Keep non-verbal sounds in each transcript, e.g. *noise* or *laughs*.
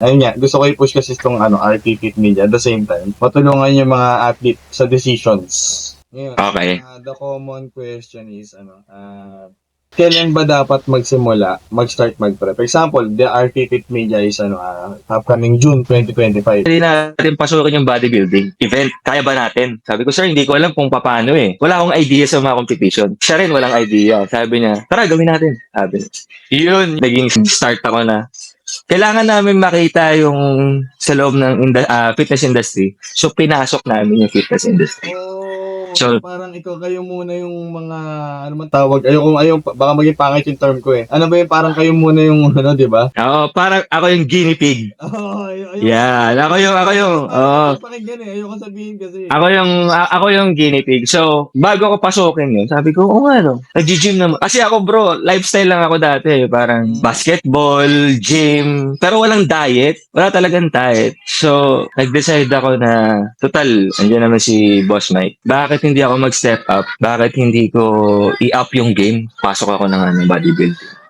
ayun nga, gusto ko i-push kasi itong ano, RT Fit Media at the same time, matulungan yung mga athlete sa decisions. Ngayon, Okay. ah, the common question is, ano, ah, kailan ba dapat magsimula, mag-start mag-prep? For example, the RT Fit Media is ano, ah, upcoming June 2025. Hindi natin pasukin yung bodybuilding event. Kaya ba natin? Sabi ko, sir, hindi ko alam kung paano eh. Wala akong idea sa mga competition. Siya rin walang idea. Sabi niya, tara, gawin natin. Sabi niya. Yun, naging start ako na. Kailangan namin makita yung sa loob ng ah, fitness industry. So, pinasok namin yung fitness industry. Oh, So- parang ikaw kayo muna yung mga ano man tawag. Ayoko ayaw baka maging pangit yung term ko eh. Ano ba yung parang kayo muna yung *laughs* ano, 'di ba? Oo, parang ako yung guinea pig. *laughs* Oh, ay, ayoko. Yan, ako yung, ako yung, oo. Pakinggan eh. Ayoko sabihin kasi. Ako yung a- ako yung guinea pig. So, bago ko pasukin yun, sabi ko, oh ano, nag-gym naman. Kasi ako bro, lifestyle lang ako dati. Parang basketball, gym, pero walang diet. Wala talagang diet. So, nag-decide ako na, total, andyan naman si Boss Mike. Bakit hindi ako mag-step up? Bakit hindi ko i-up yung game? Pasok ako ng ano, bodybuilding.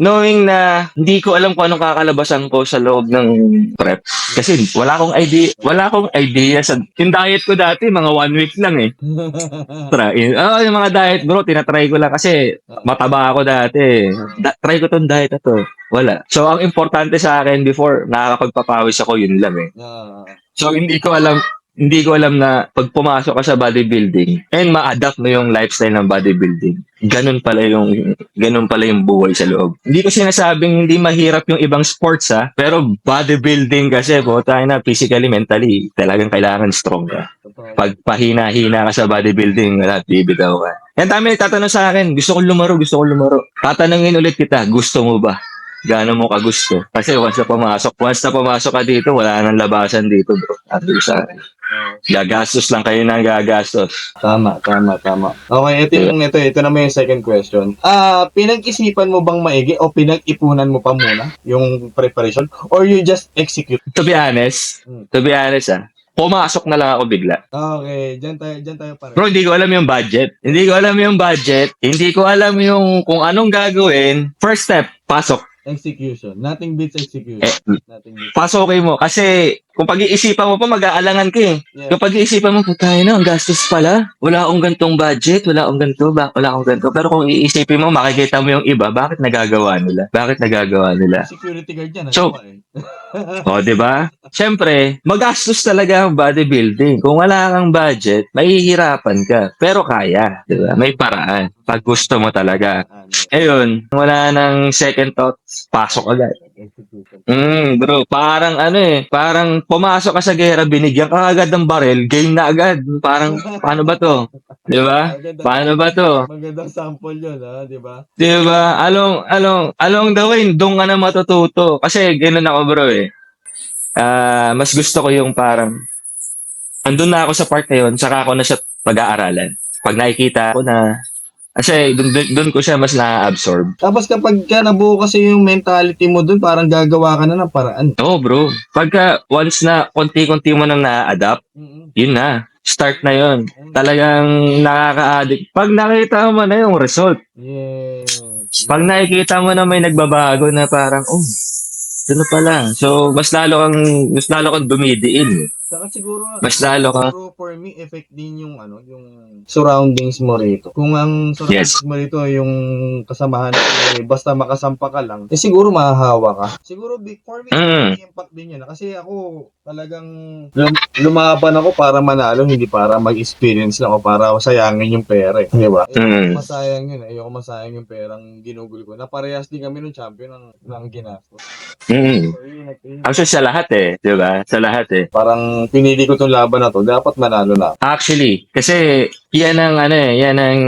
Knowing na hindi ko alam kung anong kakalabasan ko sa loob ng prep. Kasi wala akong idea, wala akong idea sa yung diet ko dati mga one week lang eh. *laughs* Try. Oh, yung mga diet bro, tinatry ko lang kasi mataba ako dati. Da- try ko tong diet na to. Wala. So ang importante sa akin before nakakapagpapawis ako yun lang eh. Ah, So hindi ko alam hindi ko alam na pag pumasok ka sa bodybuilding and ma-adapt mo yung lifestyle ng bodybuilding. Ganun pala yung ganun pala yung buhay sa loob. Hindi ko sinasabing hindi mahirap yung ibang sports ha, pero bodybuilding kasi po tayo na physically, mentally, talagang kailangan strong ka. Pag pahina-hina ka sa bodybuilding, wala, bibitaw ka. Yan dami nagtatanong sa akin, gusto ko lumaro, gusto ko lumaro. Tatanungin ulit kita, gusto mo ba? Gaano mo ka gusto? Kasi once na pumasok, once na pumasok ka dito, wala nang labasan dito, bro. Sabi sa. Gagastos lang kayo ng gagastos. Tama, tama, tama. Okay, ito yung ito, ito naman yung second question. Ah, pinag-isipan mo bang maigi o pinag-ipunan mo pa muna yung preparation or you just execute? To be honest, to be honest ah, pumasok na lang ako bigla. Okay, diyan tayo, diyan tayo pare. Bro, hindi ko alam yung budget. Hindi ko alam yung budget. Hindi ko alam yung kung anong gagawin. First step, pasok. Execution. Nothing beats execution. Eh, Nothing beats. pasokin mo. Kasi kung pag-iisipan mo pa, mag-aalangan ka eh. Yeah. Yung pag-iisipan mo, putay na, ang gastos pala. Wala akong gantong budget, wala akong ganto, ba, wala akong ganto. Pero kung iisipin mo, makikita mo yung iba, bakit nagagawa nila? Bakit nagagawa nila? Security guard yan. So- nagawa eh. O, di ba? Siyempre, magastos talaga ang bodybuilding. Kung wala kang budget, mahihirapan ka. Pero kaya, di ba? May paraan. Pag gusto mo talaga. Ayun, wala nang second thoughts, pasok agad. Mm, bro, parang ano eh, parang pumasok ka sa gera, binigyan ka agad ng barel, game na agad. Parang, paano ba to? Di ba? Paano ba to? Magandang sample yun, ha? Di ba? Di ba? Along, along, along the way, doon ka na matututo. Kasi ganun ako bro eh. Ah, mas gusto ko yung parang, andun na ako sa part na yun, saka ako na siya pag-aaralan. Pag nakikita ko na, kasi doon, doon, doon ko siya mas na-absorb. Tapos kapag ka nabuo kasi yung mentality mo dun, parang gagawa ka na ng paraan. Oo bro, pagka once na konti-konti mo nang na-adapt, yun na. Start na yun. Talagang nakaka-addict. Pag nakita mo na yung result, Yes. pag nakikita mo na may nagbabago na parang, oh, ito na pala. So, mas lalo kang, mas lalo kang dumidiin. Saka siguro, Mas lalo ka. siguro for me, effect din yung ano, yung surroundings mo rito. Kung ang surroundings Yes. mo rito yung kasamahan mo, eh, basta makasampa ka lang, eh siguro mahahawa ka. Siguro for me, Mm. impact din yun. Kasi ako talagang lum- lumaban ako para manalo, hindi para mag-experience lang o para sayangin yung pera. Eh. Di ba? Eh, Mm. Masayang yun. Ayoko masayang yung perang ginugol ko. Naparehas din kami ng champion ng, ng ginastos. Mm. Actually, sa lahat eh. Di ba? Sa lahat eh. Parang pinili ko tong laban na to, dapat manalo na. Actually, kasi yan ang ano eh, yan ang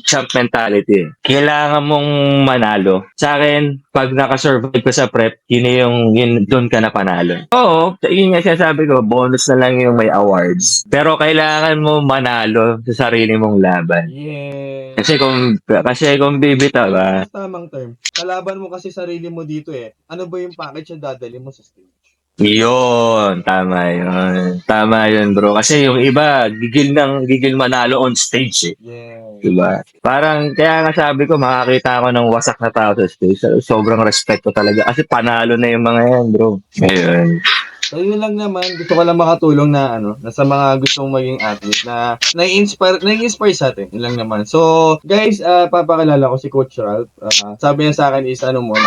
champ mentality. Kailangan mong manalo. Sa akin, pag nakasurvive ka sa prep, yun yung, yun, doon ka na panalo. Oo, yun nga sinasabi ko, bonus na lang yung may awards. Pero kailangan mo manalo sa sarili mong laban. Yeah. Kasi kung, kasi kung bibitaw ka, Tamang term. Kalaban mo kasi sarili mo dito eh. Ano ba yung package na dadali mo sa stage? Yun, tama yun. Tama yun, bro. Kasi yung iba, gigil ng gigil manalo on stage eh. Yeah. Diba? Parang, kaya nga sabi ko, makakita ako ng wasak na tao sa stage. Sobrang respeto talaga. Kasi panalo na yung mga yan, bro. Ayun. So yun lang naman, gusto ko lang makatulong na ano, na sa mga gustong maging athlete na nai-inspire, nai-inspire sa atin. Yun lang naman. So, guys, uh, papakilala ko si Coach Ralph. Ah, sabi niya sa akin is ano muna.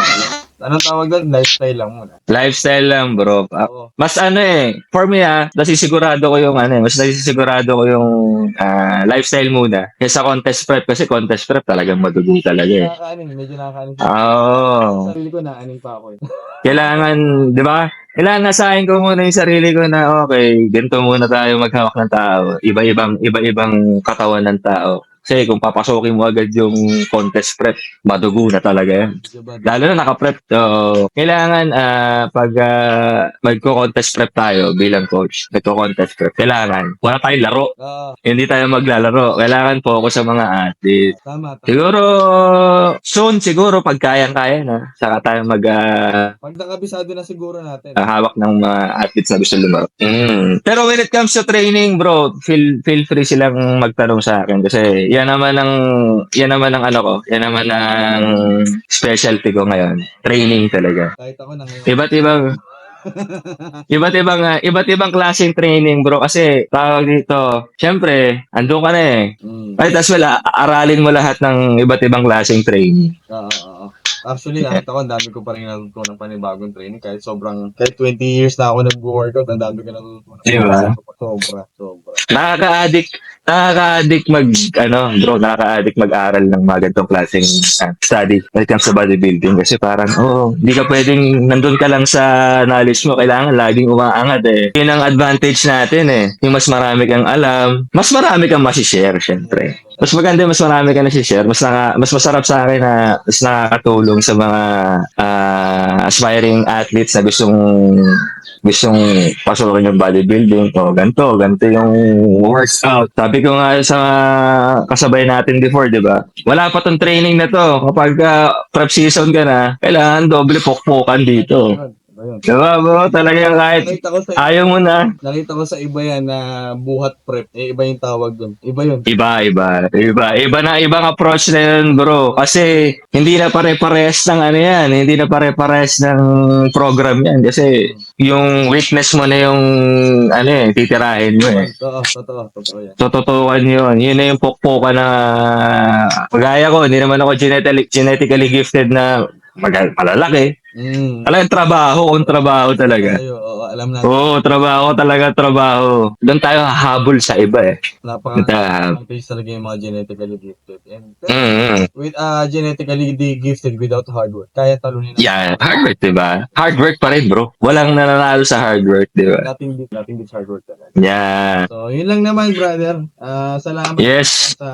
Anong tawag doon? Lifestyle lang muna. Lifestyle lang, bro. Oo. Mas ano eh, for me ah, nasisigurado ko yung ano eh, mas nasisigurado ko yung ah, lifestyle muna. Kaysa contest prep, kasi contest prep talagang madugo talaga eh. Nakakaanin, medyo nakakaanin. Oo. Sarili ko naanin pa ako eh. *laughs* Kailangan, di ba? Kailangan nasahin ko muna yung sarili ko na okay, ganito muna tayo maghawak ng tao. Iba-ibang, iba-ibang katawan ng tao. Kasi kung papasokin mo agad yung contest prep, madugo na talaga yan. Lalo na naka-prep. So, kailangan ah, pag uh, magko-contest prep tayo bilang coach, nagko-contest prep, kailangan wala tayong laro. Oo, Hindi tayo maglalaro. Kailangan focus sa mga athlete. tama, tama. Siguro, soon siguro, pag kayang-kaya na, saka tayo mag ah, Pag nakabisado na siguro natin. hawak ng mga athletes na gusto lumaro. Mm. Pero when it comes to training, bro, feel feel free silang magtanong sa akin kasi yan naman ang yan naman ang ano ko, yan naman ang specialty ko ngayon. Training talaga. Kahit ako na ngayon. Iba't ibang *laughs* Iba't ibang ah, iba't ibang klaseng training, bro. Kasi tawag dito, syempre, andun ka na eh. Mm. Right as well, ah, aralin mo lahat ng iba't ibang klaseng training. Oo, oo. Actually, kahit ako, ang dami ko pa rin natutunan ng panibagong training. Kahit sobrang, kahit 20 years na ako nag-workout, ang dami ko natutunan. Diba? Sobra, sobra. Nakaka-addict, nakaka-addict mag, ano, bro, nakaka-addict mag-aral ng mga ganitong klaseng ah, study when it comes to bodybuilding. Kasi parang, oh, hindi ka pwedeng nandun ka lang sa knowledge mo. Kailangan laging umaangat eh. Yun ang advantage natin eh. Yung mas marami kang alam, mas marami kang masishare, syempre. Mas maganda, mas marami ka na share. Mas, naka, mas masarap sa akin na mas nakakatulong sa mga ah, aspiring athletes na gustong gustong pasukin yung bodybuilding o ganito, ganito yung workout. Sabi ko nga sa kasabay natin before, di ba? Wala pa tong training na to. Kapag ah, prep season ka na, kailangan doble pokpokan dito. Ayun, ayun. Di ba bro? Talagang kahit Nakita ko sa ayaw mo na. nakita ko sa iba yan na buhat prep. Eh, iba yung tawag doon. Iba yun. Iba, iba. Iba, iba na, ibang approach na yun, bro. Kasi, hindi na pare-pares ng ano yan. Hindi na pare-pares ng program yan. Kasi, yung weakness mo na yung, ano eh, titirahin mo eh. Totoo, totoo, totoo yan. Tututukan yun. Yun na yung pokpoka na, kagaya ko, hindi naman ako genetically, genetically gifted na mag- malalaki. Mm. Talagang trabaho kung trabaho talaga. Ayo, oo, alam natin. Oo, trabaho talaga, trabaho. Doon tayo hahabol sa iba eh. Napaka Napaka- advantage talaga yung mga genetically gifted. And Mm-hmm. with uh, genetically gifted without hard work, kaya talunin natin. Yeah, hard work, di ba? Hard work pa rin, bro. Walang nananalo sa hard work, di ba? Nothing beats, nothing beats hard work talaga. Yeah. So, yun lang naman, brother. Ah, salamat Yes. sa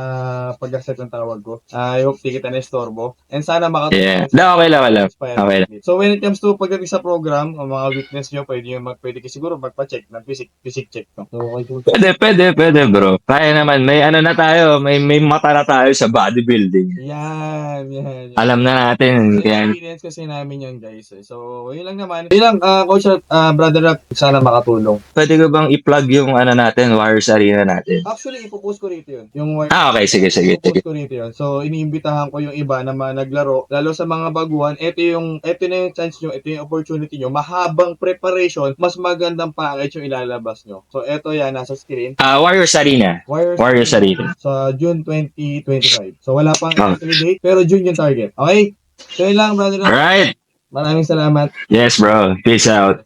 pag-accept ng tawag ko. Ah, I hope di kita na-estorbo. And sana makatulong. Yeah. Da, okay lang, okay lang. Okay lang. So when it comes to pagdating sa program, ang mga weakness nyo, pwede nyo mag, pwede kayo siguro magpa-check ng physic, physic check. No? So, okay. Pwede, pwede, pwede, bro. Kaya naman, may ano na tayo, may, may mata na tayo sa bodybuilding. Yan, yan, yan. Alam na natin. Kaya, Experience kasi namin yun, guys. eh. So, yun lang naman. Yun lang, ah, Coach, ah, Brother Rap, sana makatulong. pwede ko bang i-plug yung ano natin, Warriors Arena natin? Actually, ipopost ko rito yun. Yung wire. Ah, okay. Sige, sige, sige. Ipopost ko rito yun. So, iniimbitahan ko yung iba na mga naglaro, lalo sa mga baguhan, ito yung, ito na yung chance nyo, ito yung opportunity nyo, mahabang preparation, mas magandang package yung ilalabas nyo. So, ito yan, nasa screen. Ah, Warriors Arena. Warriors, Warriors Arena. sa June 2025. So, wala pang actually date, pero June yung target. Okay? So, yun lang, brother. Alright. Maraming salamat. Yes, bro. Peace out.